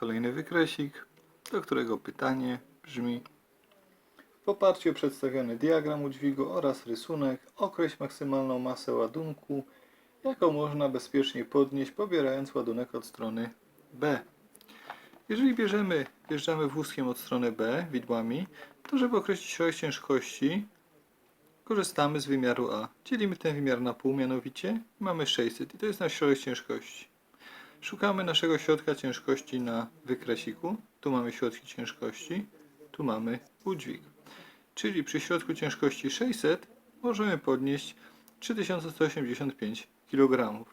kolejny wykresik, do którego pytanie brzmi w oparciu o przedstawiony diagram udźwigu oraz rysunek określ maksymalną masę ładunku, jaką można bezpiecznie podnieść, pobierając ładunek od strony B. Jeżeli bierzemy, wjeżdżamy wózkiem od strony B widłami, to żeby określić środek ciężkości, korzystamy z wymiaru A. Dzielimy ten wymiar na pół mianowicie mamy 600 i to jest nasz środek ciężkości. Szukamy naszego środka ciężkości na wykresiku. Tu mamy środki ciężkości, tu mamy udźwig. Czyli przy środku ciężkości 600 możemy podnieść 3185 kg.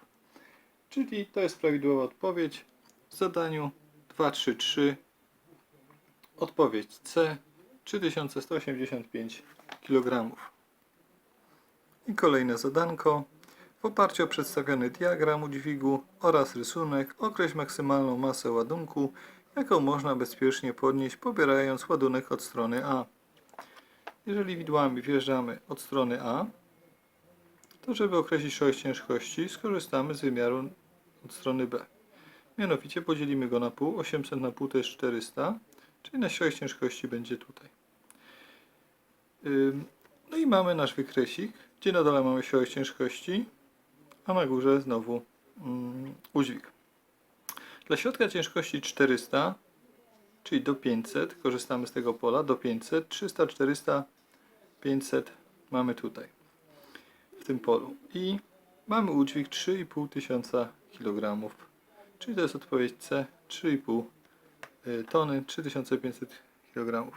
Czyli to jest prawidłowa odpowiedź w zadaniu 233. Odpowiedź C 3185 kg. I kolejne zadanko. W oparciu o przedstawiony diagram udźwigu oraz rysunek określ maksymalną masę ładunku, jaką można bezpiecznie podnieść, pobierając ładunek od strony A. Jeżeli widłami wjeżdżamy od strony A, to żeby określić środek ciężkości, skorzystamy z wymiaru od strony B. Mianowicie podzielimy go na pół. 800 na pół to jest 400, czyli na środek ciężkości będzie tutaj. No i mamy nasz wykresik, gdzie na dole mamy środek ciężkości, a na górze znowu mm, udźwig. Dla środka ciężkości 400, czyli do 500, korzystamy z tego pola, do 500, 300, 400, 500 mamy tutaj, w tym polu. I mamy udźwig 3,5 tysiąca kg, czyli to jest odpowiedź C, 3,5 y, tony, 3500 kg.